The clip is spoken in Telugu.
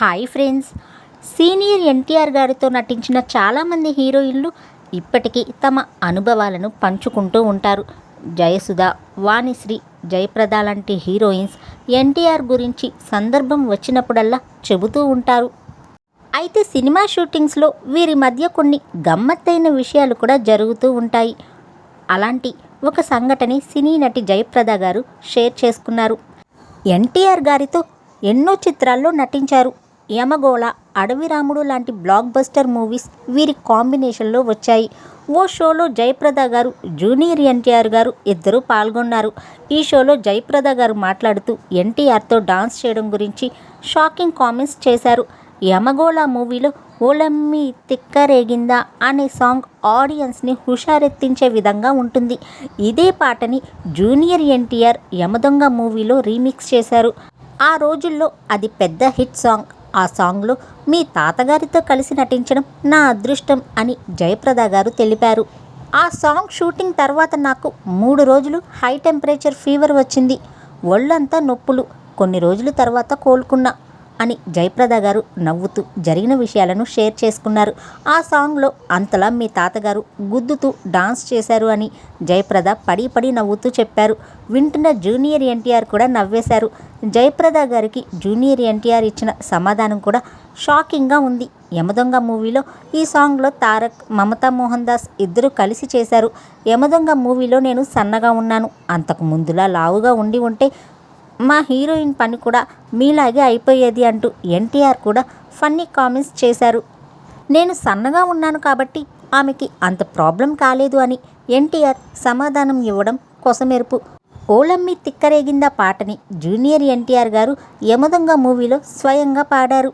Hi friends. సీనియర్ ఎన్టీఆర్ గారితో నటించిన చాలామంది హీరోయిన్లు ఇప్పటికీ తమ అనుభవాలను పంచుకుంటూ ఉంటారు. జయసుధ వాణిశ్రీ జయప్రద లాంటి హీరోయిన్స్ ఎన్టీఆర్ గురించి సందర్భం వచ్చినప్పుడల్లా చెబుతూ ఉంటారు. అయితే సినిమా షూటింగ్స్లో వీరి మధ్య కొన్ని గమ్మత్తైన విషయాలు కూడా జరుగుతూ ఉంటాయి. అలాంటి ఒక సంఘటన సినీ నటి జయప్రద గారు షేర్ చేసుకున్నారు. ఎన్టీఆర్ గారితో ఎన్నో చిత్రాల్లో నటించారు. యమగోళ అడవి రాముడు లాంటి బ్లాక్ బస్టర్ మూవీస్ వీరి కాంబినేషన్లో వచ్చాయి. ఓ షోలో జయప్రద గారు జూనియర్ ఎన్టీఆర్ గారు ఇద్దరూ పాల్గొన్నారు. ఈ షోలో జయప్రద గారు మాట్లాడుతూ ఎన్టీఆర్తో డాన్స్ చేయడం గురించి షాకింగ్ కామెంట్స్ చేశారు. యమగోళ మూవీలో ఓలమ్మి తిక్కరేగిందా అనే సాంగ్ ఆడియన్స్ని హుషారెత్తించే విధంగా ఉంటుంది. ఇదే పాటని జూనియర్ ఎన్టీఆర్ యమదొంగ మూవీలో రీమిక్స్ చేశారు. ఆ రోజుల్లో అది పెద్ద హిట్ సాంగ్ ఆ సాంగ్లో మీ తాతగారితో కలిసి నటించడం నా అదృష్టం అని జయప్రద గారు తెలిపారు. ఆ సాంగ్ షూటింగ్ తర్వాత నాకు మూడు రోజులు హై టెంపరేచర్ ఫీవర్ వచ్చింది. ఒళ్ళంతా నొప్పులు. కొన్ని రోజుల తర్వాత కోలుకున్నా. అని జయప్రద గారు నవ్వుతూ జరిగిన విషయాలను షేర్ చేసుకున్నారు. ఆ సాంగ్లో అంతలా మీ తాతగారు గుద్దుతూ డాన్స్ చేశారు అని జయప్రద పడి పడి నవ్వుతూ చెప్పారు. వింటున్న జూనియర్ ఎన్టీఆర్ కూడా నవ్వేశారు. జయప్రద గారికి జూనియర్ ఎన్టీఆర్ ఇచ్చిన సమాధానం కూడా షాకింగ్గా ఉంది. యమదొంగ మూవీలో ఈ సాంగ్లో తారక్ మమతా మోహన్ దాస్ ఇద్దరు కలిసి చేశారు. యమదొంగ మూవీలో నేను సన్నగా ఉన్నాను. అంతకు ముందులా లావుగా ఉండి ఉంటే మా హీరోయిన్ పని కూడా మీలాగే అయిపోయేది అంటూ ఎన్టీఆర్ కూడా ఫన్నీ కామెంట్స్ చేశారు. నేను సన్నగా ఉన్నాను కాబట్టి ఆమెకి అంత ప్రాబ్లం కాలేదు అని ఎన్టీఆర్ సమాధానం ఇవ్వడం కొసమెరుపు. ఓలమ్మి తిక్కరేగిందా పాటని జూనియర్ ఎన్టీఆర్ గారు యమదొంగ మూవీలో స్వయంగా పాడారు.